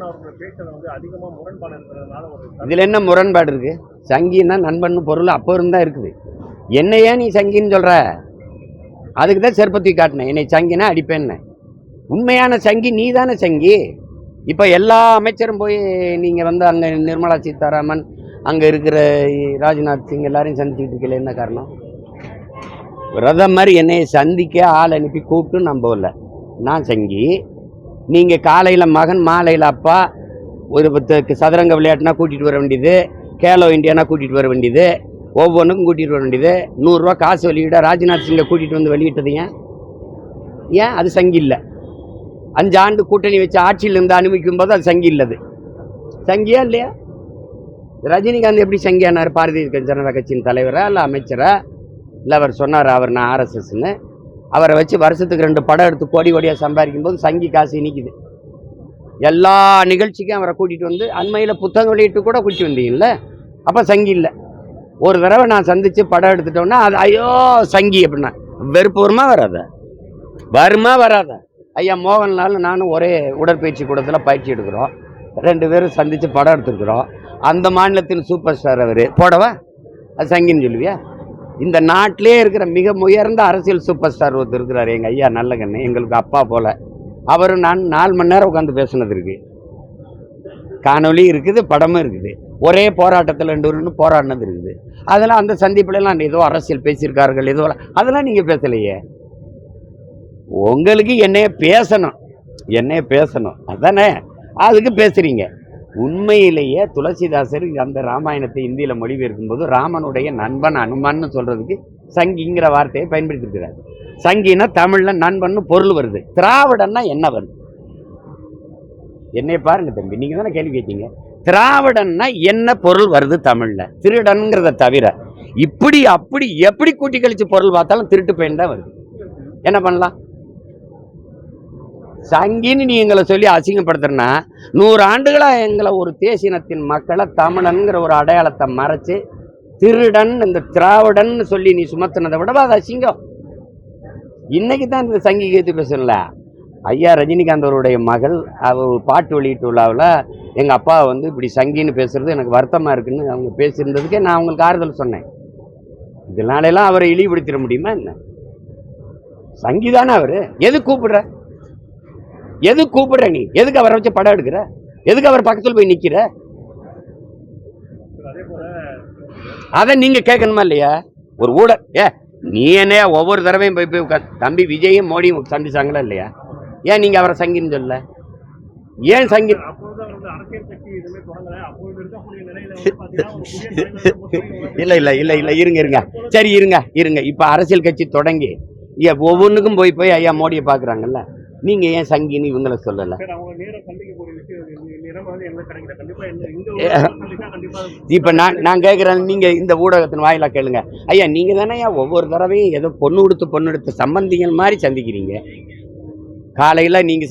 சீமான் அவர்களோட பேச்சில் வந்து அதிகமாக முரண்பாடு இருக்கிறதுனால ஒரு இதில் என்ன முரண்பாடு இருக்கு? சங்கின்னா நண்பன் பொருள் அப்போ இருந்தால் இருக்குது. என்னையே நீ சங்கின்னு சொல்கிற அதுக்கு தான் செருப்பத்தி காட்டினேன். என்னை சங்கினா அடிப்பேன்னு. உண்மையான சங்கி நீ தானே சங்கி? இப்போ எல்லா அமைச்சரும் போய் நீங்கள் வந்து அங்கே நிர்மலா சீதாராமன் அங்கே இருக்கிற ராஜ்நாத் சிங் எல்லாரையும் சந்திச்சுட்டு இருக்கல என்ன காரணம்? பிரதமர் என்னை சந்திக்க ஆள் அனுப்பி கூப்பிட்டு நான் போகல. நான் சங்கி நீங்கள் காலையில் மகன் மாலையில் அப்பா ஒரு பத்து சதுரங்க விளையாட்டுனா கூட்டிகிட்டு வர வேண்டியது கேலோ இண்டியானா கூட்டிகிட்டு வர வேண்டியது ஒவ்வொன்றுக்கும் கூட்டிகிட்டு வர வேண்டியது. நூறுரூவா காசு வெளியிட ராஜ்நாத் சிங்கை கூட்டிகிட்டு வந்து வெளியிட்டது ஏன்? ஏன்? அது சங்கி இல்லை. அஞ்சு ஆண்டு கூட்டணி வச்சு ஆட்சியில் இருந்து அனுமதிக்கும் போது அது சங்கி இல்லது. சங்கியா இல்லையா? ரஜினிகாந்த் எப்படி சங்கியானார்? பாரதிய ஜனதா கட்சியின் தலைவரா இல்லை அமைச்சரா? இல்லை அவர் சொன்னார்? அவர் நான் ஆர்எஸ்எஸ்ன்னு அவரை வச்சு வருஷத்துக்கு ரெண்டு படம் எடுத்து கோடி கோடியாக சம்பாதிக்கும் போது சங்கி காசு நிற்கிது எல்லா நிகழ்ச்சிக்கும் அவரை கூட்டிகிட்டு வந்து அண்மையில் புத்தகம் வெளியிட்டு கூட கூட்டி வந்தீங்கல்ல? அப்போ சங்கி இல்லை. ஒரு தடவை நான் சந்தித்து படம் எடுத்துட்டோன்னா அது ஐயோ சங்கி அப்படின்னா. வெறுப்பு வருமா வராத? வருமா வராத? ஐயா மோகன்லால் நானும் ஒரே உடற்பயிற்சி கூடத்தில் பயிற்சி எடுக்கிறோம். ரெண்டு பேரும் சந்தித்து படம் எடுத்துருக்குறோம். அந்த மாநிலத்தின் சூப்பர் ஸ்டார் அவர். போடவா? அது சங்கின்னு சொல்லுவியா? இந்த நாட்டிலே இருக்கிற மிக உயர்ந்த அரசியல் சூப்பர் ஸ்டார் ஒருத்தர் இருக்கிறார் எங்கள் ஐயா நல்ல கண்ணு எங்களுக்கு அப்பா போல். அவரும் நான் நாலு மணி நேரம் உட்காந்து பேசுனது இருக்குது காணொலி இருக்குது படமும் இருக்குது. ஒரே போராட்டத்தில் ரெண்டு போராடினது இருக்குது. அதெல்லாம் அந்த சந்திப்புலலாம் ஏதோ அரசியல் பேசியிருக்கார்கள் ஏதோ அதெல்லாம் நீங்கள் பேசலையே. உங்களுக்கு என்னைய பேசணும். என்னைய பேசணும். அதானே? அதுக்கு பேசுகிறீங்க உண்மையிலேயே துளசிதாசர் அந்த ராமாயணத்தை இந்தியில் மொழிபெயர்க்கும் போது ராமனுடைய நண்பன் அனுமான்னு சொல்றதுக்கு சங்கிங்கிற வார்த்தையை பயன்படுத்தியிருக்கிறார் சங்கினா தமிழ்ல நண்பன்னு பொருள் வருது. திராவிடன்னா என்ன வருது? என்னை பாருங்க தம்பி நீங்க தானே கேள்வி கேட்டீங்க? திராவிடன்னா என்ன பொருள் வருது தமிழ்ல? திருடன்கிறத தவிர இப்படி அப்படி எப்படி கூட்டி கழிச்சு பொருள் பார்த்தாலும் திருட்டு பயன் தான் வருது. என்ன பண்ணலாம்? சங்கின்னு நீ எங்களை சொல்லி அசிங்கப்படுத்துறனா? நூறு ஆண்டுகளாக எங்களை ஒரு தேசினத்தின் மக்களை தமிழனுங்கிற ஒரு அடையாளத்தை மறைச்சு திருடன் இந்த திராவிடன் சொல்லி நீ சுமத்தினதை விடவா அது அசிங்கம்? இன்னைக்கு தான் இந்த சங்கி கேத்து பேசல ஐயா ரஜினிகாந்த் அவருடைய மகள் அவர் பாட்டு வெளியிட்டு விழாவில் எங்கள் அப்பா வந்து இப்படி சங்கின்னு பேசுறது எனக்கு வருத்தமாக இருக்குன்னு அவங்க பேசியிருந்ததுக்கே நான் அவங்களுக்கு ஆறுதல் சொன்னேன். இதனாலெல்லாம் அவரை இழிவுபடுத்திட முடியுமா என்ன? சங்கிதானே அவர்? எது கூப்பிடுற? எது கூப்பிடுற நீ? எதுக்கு அவரை வச்சு படம் எடுக்கிற? எதுக்கு அவர் பக்கத்தில் போய் நிற்கிற அதை நீங்க கேட்கணுமா இல்லையா? ஒரு ஊட ஏ நீ என்ன ஒவ்வொரு தடவையும் போய் போய் தம்பி விஜயும் மோடியும் சந்திச்சாங்களா இல்லையா? ஏன் நீங்க அவரை சங்கின்னு சொல்ல ஏன் சங்கி இல்லை இல்லை இல்லை இல்லை இருங்க இருங்க. சரி இருங்க இருங்க. இப்போ அரசியல் கட்சி தொடங்கி ஒவ்வொன்றுக்கும் போய் போய் ஐயா மோடியை பார்க்குறாங்கல்ல? நீங்க ஏன் சங்கின்னு இவங்கள சொல்லல? இப்ப நான் நான் கேட்குறேன் நீங்க இந்த ஊடகத்தின் வாயிலா கேளுங்க. ஐயா நீங்க தானே ஒவ்வொரு தடவையும் ஏதோ பொண்ணு கொடுத்து பொண்ணு எடுத்து சம்பந்திகள் மாதிரி சந்திக்கிறீங்க. காலையில நீங்க